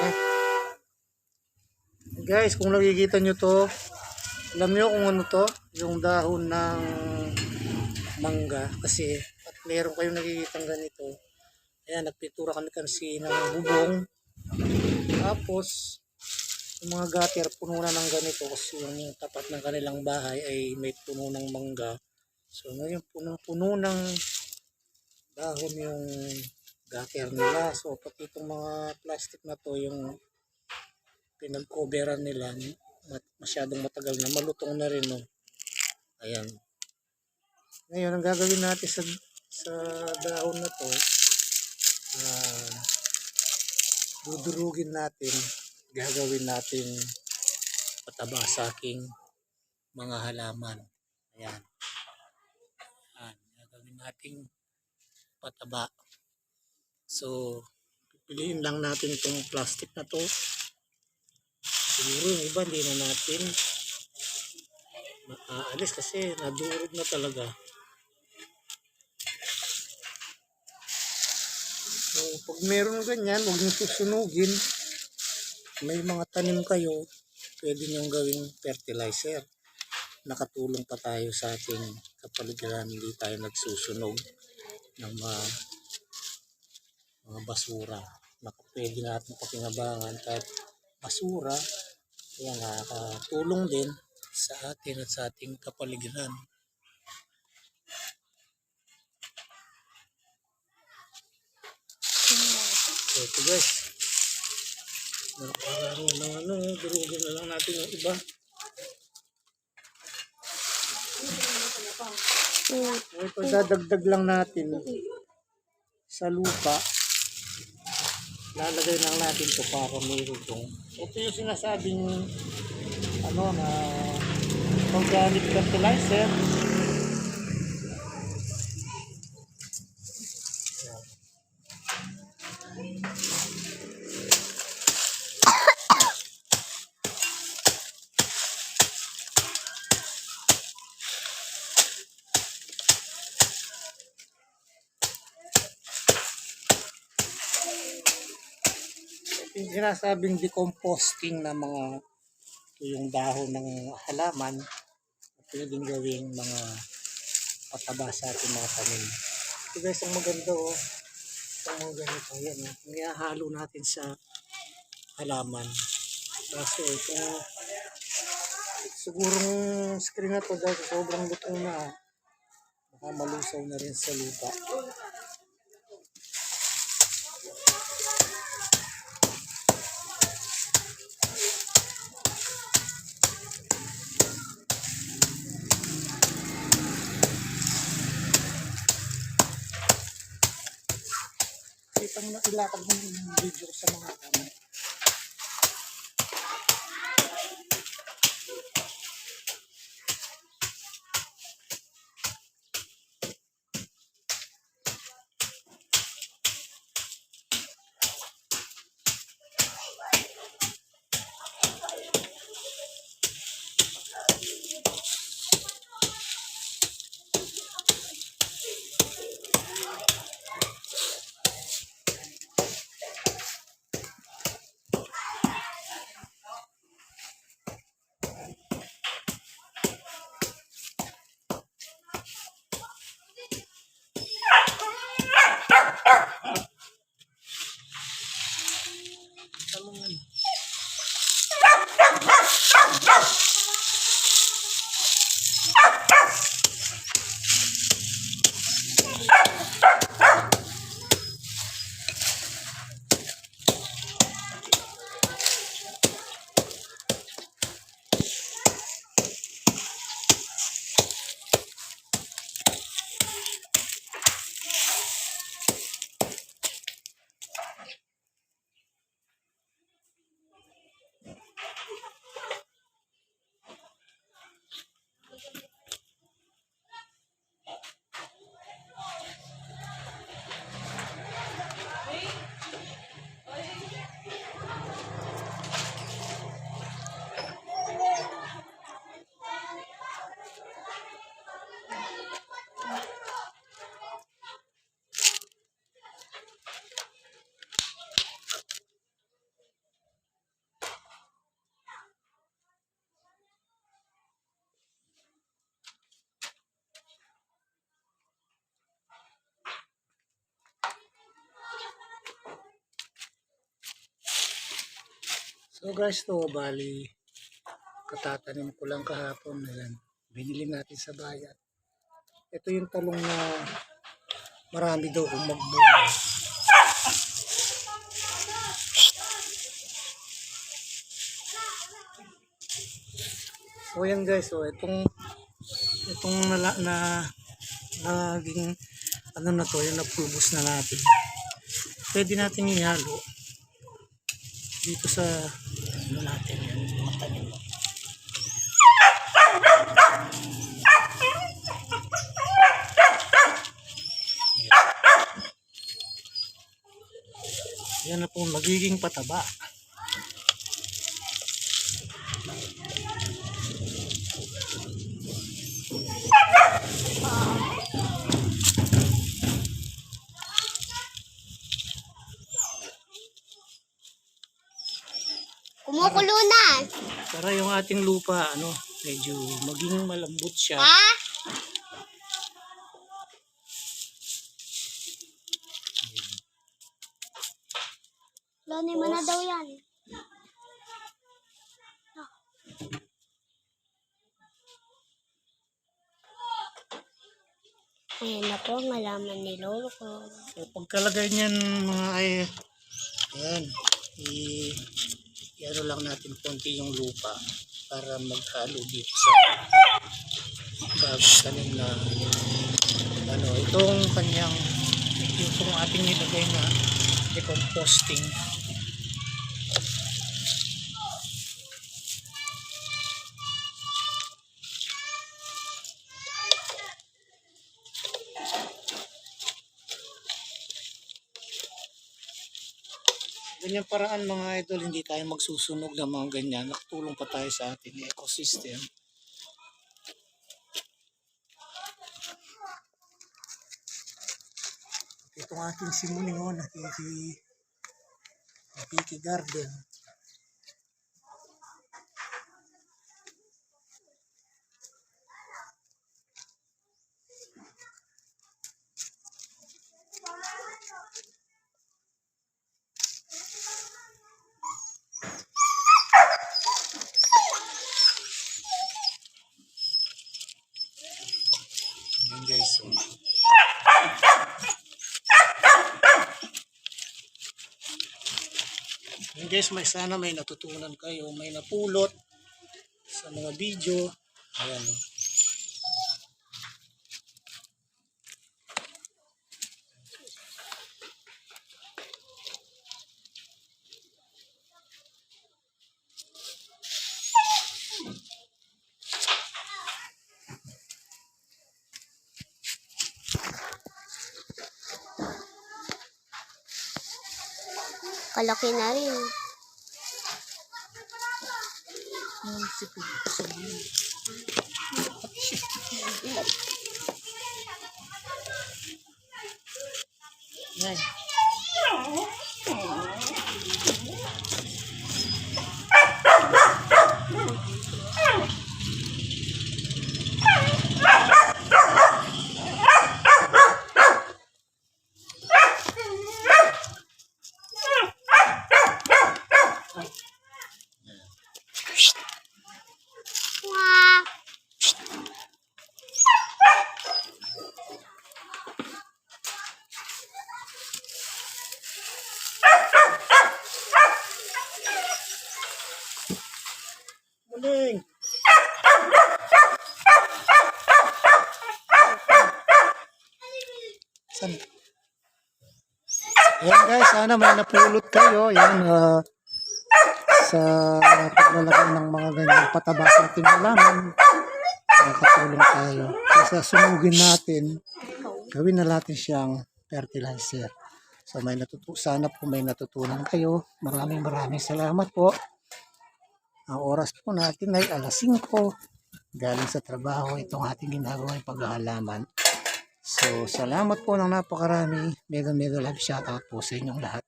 Eh. Guys, kung nakikita nyo to, alam nyo kung ano to? Yung dahon ng mangga. Kasi, at meron kayong nakikita ganito. Ayan, nagpintura kami kasi ng bubong. Tapos, yung mga gutter, puno na ng ganito kasi yung tapat ng kanilang bahay ay may puno ng mangga. So, ngayon, punong-puno ng dahon yung gutter nila. So, pati itong mga plastic na to, yung pinag-coveran nila, masyadong matagal na, malutong na rin, no. Ayan. Ngayon, ang gagawin natin sa, sa dahon na to, ah, dudurugin natin, gagawin natin pataba sa aking mga halaman. Ayan. Ayan. Gagawin natin pataba. So, pipiliin lang natin itong plastic na to. Siguro yung iba hindi na natin makaalis kasi nadurog na talaga. So, pag meron ganyan, huwag nyo susunugin. May mga tanim kayo, pwede nyo gawing fertilizer. Nakatulong pa tayo sa ating kapaligiran, hindi tayo nagsusunog ng mga, mga basura. Maka- Pwede natin pakinabangan kahit basura, kaya nakakatulong din sa atin at sa ating kapaligiran. So, ito guys. Nakakaroon ng ano, durugin na lang natin yung iba. So, ito dadagdag lang natin sa lupa. Lalagay lang natin to para may rugong. Ito yung sinasabing ano na organic fertilizer. Yung sinasabing decomposting na mga yung dahon ng halaman pwedeng gawing mga pataba sa ating mga tanim. Ito guys, ang maganda oh. Itong mga ganito. Yan oh. Natin sa halaman. Kaso ito, sigurong screen na to dahil sobrang lutong na. Baka malusaw na rin sa lupa. Itang na ilakad mo yung video sa mga kami. Ruff, ruff. So guys, to bali katatanim ko lang kahapon na yan. Binili natin sa bayan. Ito yung talong na marami daw kung magbunga. So yan guys, so itong itong nala, na naging ano na to, yung napulbos na natin. Pwede natin ihalo dito sa ano natin yan, mga tanim. Yan na po magiging pataba. Kumukulo na. Para yung ating lupa, ano, medyo maging malambot siya. Ha? Loni mo na daw yan. Ayan na po ang halaman ni Lolo ko. So, pagkalagay niyan mga ay, ayan, i, i-ano lang natin konti yung lupa para maghalo dito sa pagtanim na ano, itong kanyang itong ating nilagay na decomposting Ganyang paraan mga idol, hindi tayo magsusunog ng mga ganyan. Nakatulong pa tayo sa ating ecosystem. Itong ating simuling o, nakiki, nakiki garden. Guys, may sana may natutunan kayo, may napulot sa mga video. Ayan. Kalaki na rin. Yan. San? Ayan guys, sana may napulot kayo. Yan, ah, sa paglalagay ng mga ganyang pataba sa ating halaman. Nakatulong tayo. Kaya sunugin natin, gawin na natin siyang fertilizer. So may natutu sana po may natutunan kayo. Maraming maraming salamat po. Ang oras po natin ay alas 5. Galing sa trabaho itong ating ginagawang paghahalaman. So, salamat po ng napakarami. Mega mega love shoutout po sa inyong lahat.